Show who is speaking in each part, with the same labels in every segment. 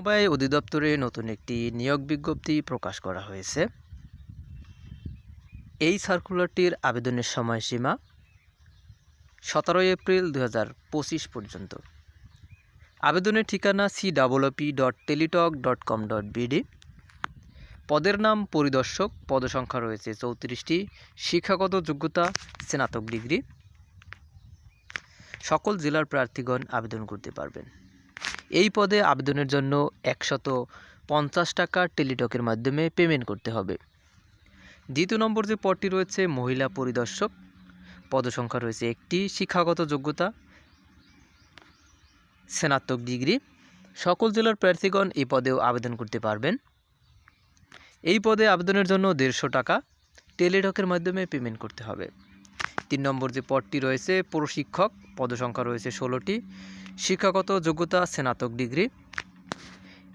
Speaker 1: সমবায় অধিদপ্তরে নতুন একটি নিয়োগ বিজ্ঞপ্তি প্রকাশ করা হয়েছে। এই সার্কুলারটির আবেদনের সময়সীমা সতেরোই এপ্রিল দু পর্যন্ত। আবেদনের ঠিকানা C double P dot Teletalk dot com dot BD পদের নাম পরিদর্শক, পদসংখ্যা রয়েছে চৌত্রিশটি, শিক্ষাগত যোগ্যতা স্নাতক ডিগ্রি। সকল জেলার প্রার্থীগণ আবেদন করতে পারবেন। এই পদে আবেদনের জন্য একশত পঞ্চাশ টাকা টেলিটকের মাধ্যমে পেমেন্ট করতে হবে। দ্বিতীয় নম্বর যে পদটি রয়েছে, মহিলা পরিদর্শক, পদসংখ্যা রয়েছে একটি, শিক্ষাগত যোগ্যতা, স্নাতক ডিগ্রি। সকল জেলার প্রার্থীগণ এই পদেও আবেদন করতে পারবেন। এই পদে আবেদনের জন্য দেড়শো টাকা টেলিটকের মাধ্যমে পেমেন্ট করতে হবে। তিন নম্বর যে পদটি রয়েছে, প্রশিক্ষক পদসংখ্যা রয়েছে ষোলোটি। শিক্ষাগত যোগ্যতা, স্নাতক ডিগ্রি।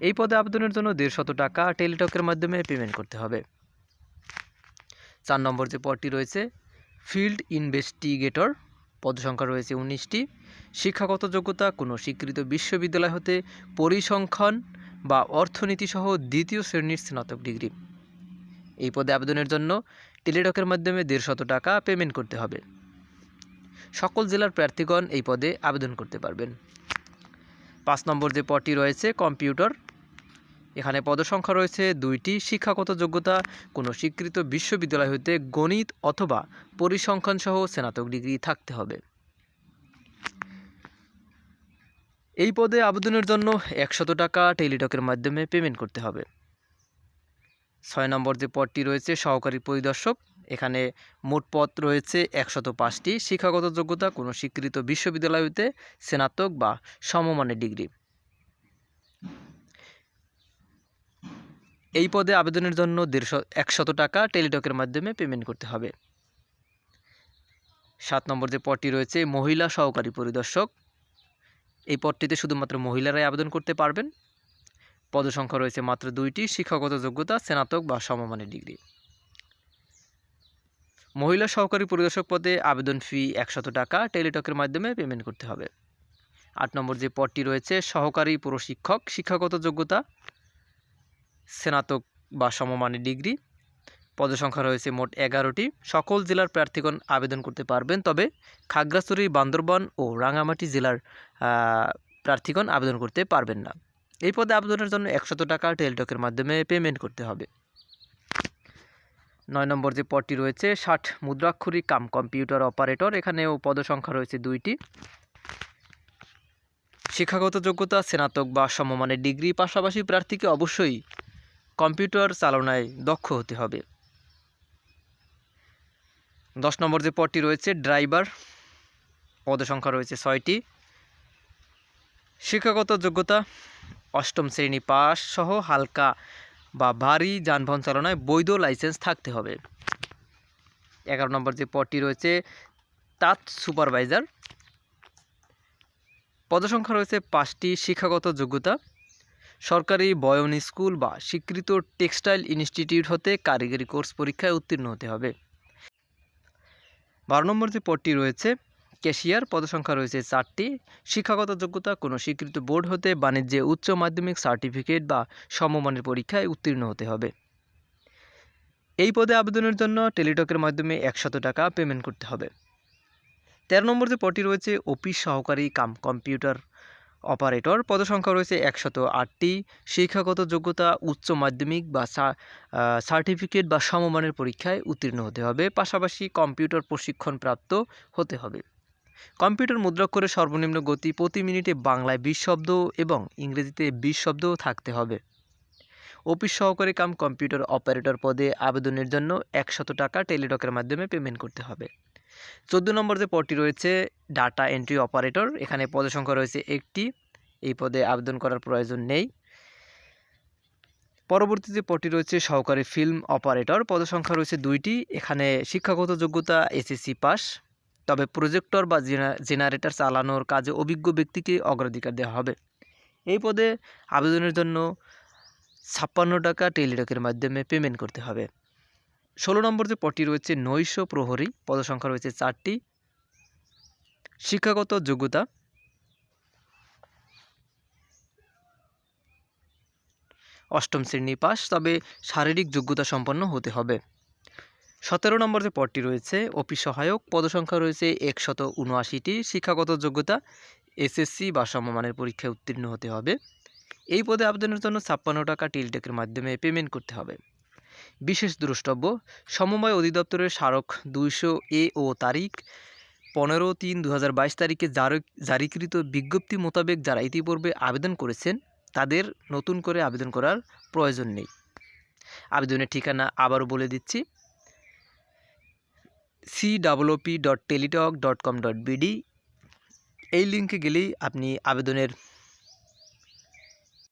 Speaker 1: এই পদে আবেদনের জন্য দেড়শত টাকা টেলিটকের মাধ্যমে পেমেন্ট করতে হবে। চার নম্বর যে পদটি রয়েছে, ফিল্ড ইনভেস্টিগেটর পদসংখ্যা রয়েছে উনিশটি। শিক্ষাগত যোগ্যতা, কোনো স্বীকৃত বিশ্ববিদ্যালয় হতে পরিসংখ্যান বা অর্থনীতি সহ দ্বিতীয় শ্রেণির স্নাতক ডিগ্রি। এই পদে আবেদনের জন্য টেলিটকের মাধ্যমে দেড়শত টাকা পেমেন্ট করতে হবে। সকল জেলার প্রার্থীগণ এই পদে আবেদন করতে পারবেন। পাঁচ নম্বর যে পদটি রয়েছে, কম্পিউটার। এখানে পদসংখ্যা রয়েছে দুইটি, শিক্ষাগত যোগ্যতা কোনো স্বীকৃত বিশ্ববিদ্যালয় হতে গণিত অথবা পরিসংখ্যান সহ স্নাতক ডিগ্রি থাকতে হবে। এই পদে আবেদনের জন্য একশত টাকা টেলিটকের মাধ্যমে পেমেন্ট করতে হবে। ছয় নম্বর যে পদটি রয়েছে, সহকারী পরিদর্শক, এখানে মোট পদ রয়েছে একশত পাঁচটি। শিক্ষাগত যোগ্যতা, কোনো স্বীকৃত বিশ্ববিদ্যালয় হতে স্নাতক বা সমমানের ডিগ্রি। এই পদে আবেদনের জন্য দেড়শো, একশত টাকা টেলিটকের মাধ্যমে পেমেন্ট করতে হবে। সাত নম্বর যে পদটি রয়েছে, মহিলা সহকারী পরিদর্শক। এই পদটিতে শুধুমাত্র মহিলারাই আবেদন করতে পারবেন। পদসংখ্যা রয়েছে মাত্র দুইটি, শিক্ষাগত যোগ্যতা, স্নাতক বা সমমানের ডিগ্রি। মহিলা সহকারী পরিদর্শক পদে আবেদন ফি একশত টাকা, টেলিটকের মাধ্যমে পেমেন্ট করতে হবে। আট নম্বর যে পদটি রয়েছে, সহকারী প্রশিক্ষক, শিক্ষাগত যোগ্যতা, স্নাতক বা সমমানের ডিগ্রি। পদসংখ্যা রয়েছে মোট এগারোটি। সকল জেলার প্রার্থীগণ আবেদন করতে পারবেন, তবে খাগড়াছড়ি, বান্দরবান ও রাঙামাটি জেলার প্রার্থীগণ আবেদন করতে পারবেন না। এই পদে আবেদনের জন্য একশত টাকা টেলিটকের মাধ্যমে পেমেন্ট করতে হবে। নয় নম্বর যে পদটি রয়েছে, ষাট মুদ্রাক্ষরী কাম কম্পিউটার অপারেটর, এখানেও পদসংখ্যা রয়েছে দুইটি। শিক্ষাগত যোগ্যতা, স্নাতক বা সমমানের ডিগ্রি, পাশাপাশি প্রার্থীকে অবশ্যই কম্পিউটার চালনায় দক্ষ হতে হবে। দশ নম্বর যে পদটি রয়েছে, ড্রাইভার, পদসংখ্যা রয়েছে ছয়টি। শিক্ষাগত যোগ্যতা অষ্টম শ্রেণি পাস সহ হালকা বা ভারী যানবাহন চালনায় বৈধ লাইসেন্স থাকতে হবে। এগারো নম্বর যে পদটি রয়েছে, তাঁত সুপারভাইজার। পদসংখ্যা রয়েছে পাঁচটি, শিক্ষাগত যোগ্যতা, সরকারি বয়ন স্কুল বা স্বীকৃত টেক্সটাইল ইনস্টিটিউট হতে কারিগরি কোর্স পরীক্ষায় উত্তীর্ণ হতে হবে। বারো নম্বর যে পদটি রয়েছে ক্যাশিয়ার পদসংখ্যা রয়েছে চারটি। শিক্ষাগত যোগ্যতা, কোনো স্বীকৃত বোর্ড হতে, বাণিজ্যে উচ্চ মাধ্যমিক সার্টিফিকেট বা সমমানের পরীক্ষায় উত্তীর্ণ হতে হবে। এই পদে আবেদনের জন্য টেলিটকের মাধ্যমে একশত টাকা পেমেন্ট করতে হবে। তেরো নম্বর যে পদটি রয়েছে, অফিস সহকারী কাম কম্পিউটার অপারেটর, পদসংখ্যা রয়েছে একশত আটটি। শিক্ষাগত যোগ্যতা, উচ্চ মাধ্যমিক বা সার্টিফিকেট বা সমমানের পরীক্ষায় উত্তীর্ণ হতে হবে। পাশাপাশি কম্পিউটার প্রশিক্ষণপ্রাপ্ত হতে হবে। কম্পিউটার মুদ্রাক্ষরে সর্বনিম্ন গতি প্রতি মিনিটে বাংলায় বিশ শব্দ এবং ইংরেজিতে বিশ শব্দও থাকতে হবে। অফিস সহকারী কাম কম্পিউটার অপারেটর পদে আবেদনের জন্য একশত টাকা টেলিটকের মাধ্যমে পেমেন্ট করতে হবে। চোদ্দ নম্বর যে পদটি রয়েছে, ডাটা এন্ট্রি অপারেটর, এখানে পদের সংখ্যা রয়েছে একটি। এই পদে আবেদন করার প্রয়োজন নেই। পরবর্তী যে পদটি রয়েছে, সহকারী ফিল্ম অপারেটর পদসংখ্যা রয়েছে দুইটি। এখানে শিক্ষাগত যোগ্যতা এসএসসি পাস তবে প্রজেক্টর বা জেনারেটর চালানোর কাজে অভিজ্ঞ ব্যক্তিকে অগ্রাধিকার দেওয়া হবে। এই পদে আবেদনের জন্য ছাপ্পান্ন টাকা টেলিটকের মাধ্যমে পেমেন্ট করতে হবে। ষোলো নম্বর যে পদটি রয়েছে, নৈশ প্রহরী, পদসংখ্যা রয়েছে চারটি। শিক্ষাগত যোগ্যতা অষ্টম শ্রেণি পাস তবে শারীরিক যোগ্যতা সম্পন্ন হতে হবে। সতেরো নম্বর যে পদটি রয়েছে অফিস সহায়ক, পদসংখ্যা রয়েছে একশত উনআশিটি, শিক্ষাগত যোগ্যতা এসএসসি বা সমমানের পরীক্ষায় উত্তীর্ণ হতে হবে। এই পদে আবেদনের জন্য ছাপ্পান্ন টাকা টিলটেকের মাধ্যমে পেমেন্ট করতে হবে। বিশেষ দ্রষ্টব্য, সমবায় অধিদপ্তরের স্মারক দুইশো এ ও তারিখ পনেরো তিন দু বাইশ তারিখে জারি, জারিকৃত বিজ্ঞপ্তি মোতাবেক যারা ইতিপূর্বে আবেদন করেছেন, তাদের নতুন করে আবেদন করার প্রয়োজন নেই। আবেদনের ঠিকানা আবারও বলে দিচ্ছি। C WP dot Teletalk dot com dot BD এই লিঙ্কে গেলেই আপনি আবেদনের